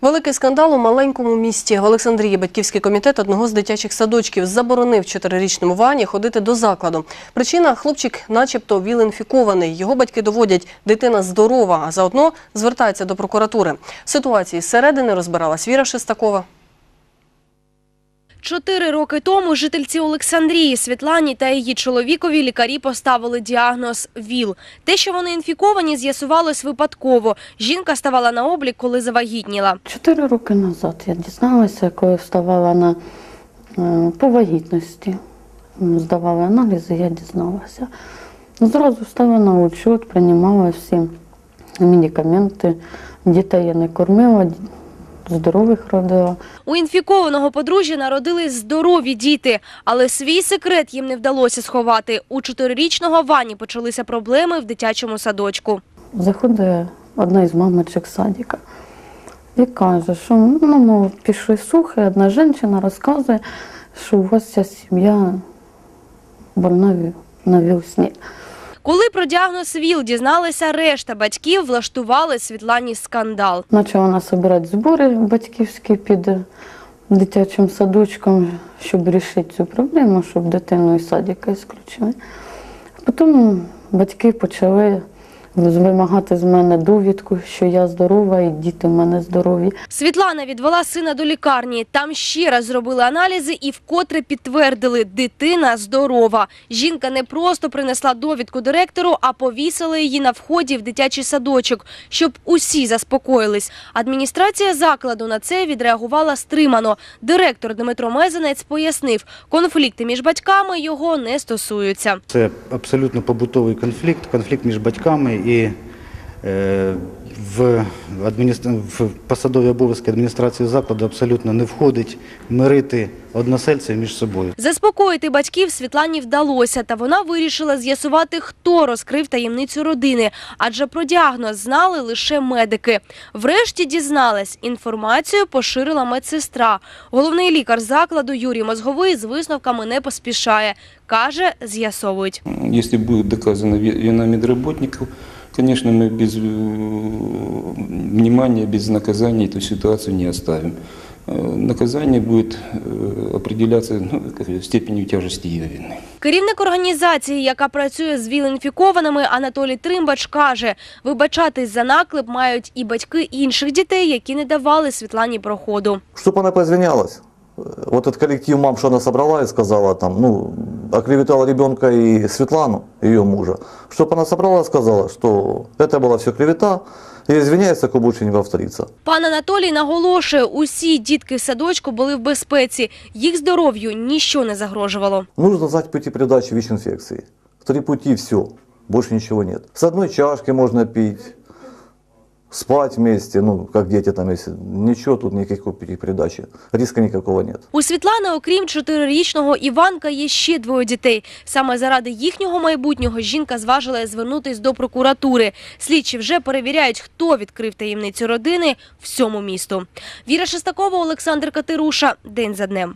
Великий скандал у маленькому місті. В Олександрії батьківський комітет одного з дитячих садочків заборонив чотирирічному Вані ходити до закладу. Причина – хлопчик начебто віл-інфікований. Його батьки доводять, дитина здорова, а заодно звертається до прокуратури. Ситуації зсередини розбиралась Віра Шестакова. Чотири роки тому жительці Олександрії Світлані та її чоловікові лікарі поставили діагноз ВІЛ. Те, що вони інфіковані, з'ясувалось випадково. Жінка ставала на облік, коли завагітніла. Чотири роки назад я дізналася, коли вставала на е, по вагітності. Здавали аналізи, я дізналася. Зразу стала на учет, приймала всі медикаменти. Дітей я не кормила, здорових родила. У інфікованого подружжя народились здорові діти, але свій секрет їм не вдалося сховати. У чотирирічного Вані почалися проблеми в дитячому садочку. Заходить одна із мамочок садика і каже, що ну, пішли сухи, одна жінка розказує, що у вас вся сім'я больна на вілсні. Коли про діагноз ВІЛ дізналися решта батьків, влаштували Світлані скандал. Почала вона збирати збори батьківські під дитячим садочком, щоб вирішити цю проблему, щоб дитину із садика ісключили. Потім батьки почали вимагати з мене довідку, що я здорова і діти в мене здорові. Світлана відвела сина до лікарні. Там ще раз зробили аналізи і вкотре підтвердили, дитина здорова. Жінка не просто принесла довідку директору, а повісила її на вході в дитячий садочок, щоб усі заспокоїлись. Адміністрація закладу на це відреагувала стримано. Директор Дмитро Мезенець пояснив, конфлікти між батьками його не стосуються. Це абсолютно побутовий конфлікт, конфлікт між батьками і е, в, адміністр... в посадові обов'язки адміністрації закладу абсолютно не входить мирити односельців між собою. Заспокоїти батьків Світлані вдалося, та вона вирішила з'ясувати, хто розкрив таємницю родини, адже про діагноз знали лише медики. Врешті дізналась, інформацію поширила медсестра. Головний лікар закладу Юрій Мозговий з висновками не поспішає. Каже, з'ясовують. Если будет доказана ви- вина медработников, конечно, мы без э, внимания, без наказания эту ситуацию не оставим. Э, Наказание будет э, определяться ну, как говорится, степенью тяжести ее вины. Керівник організації, яка працює з ВІЛ-інфікованими, Анатолій Тримбач каже, вибачатись за наклеп мають і батьки інших дітей, які не давали Світлані проходу. Чтобы она поизвинялась. Э, Вот этот коллектив мам, что она собрала и сказала там, ну, оклеветала ребенка и Светлану, ее мужа. Чтобы она собрала и сказала, что это была все клевета, и извиняется, ако больше не повторится. Пан Анатолій наголошує, усі дітки в садочку були в безпеці. Їх здоров'ю ніщо не загрожувало. Нужно знать пути передачи ВИЧ-инфекции. Три пути, все. Больше ничего нет. С одной чашки можно пить, спать вместе, ну, как дети там, если ничего тут никакой пути передачи. Риска никакого нет. У Світлани, окрім чотирирічного Іванка, є ще двоє дітей. Саме заради їхнього майбутнього жінка зважила звернутись до прокуратури. Слідчі вже перевіряють, хто відкрив таємницю родини всьому місту. Віра Шестакова, Олександр Катируша. День за днем.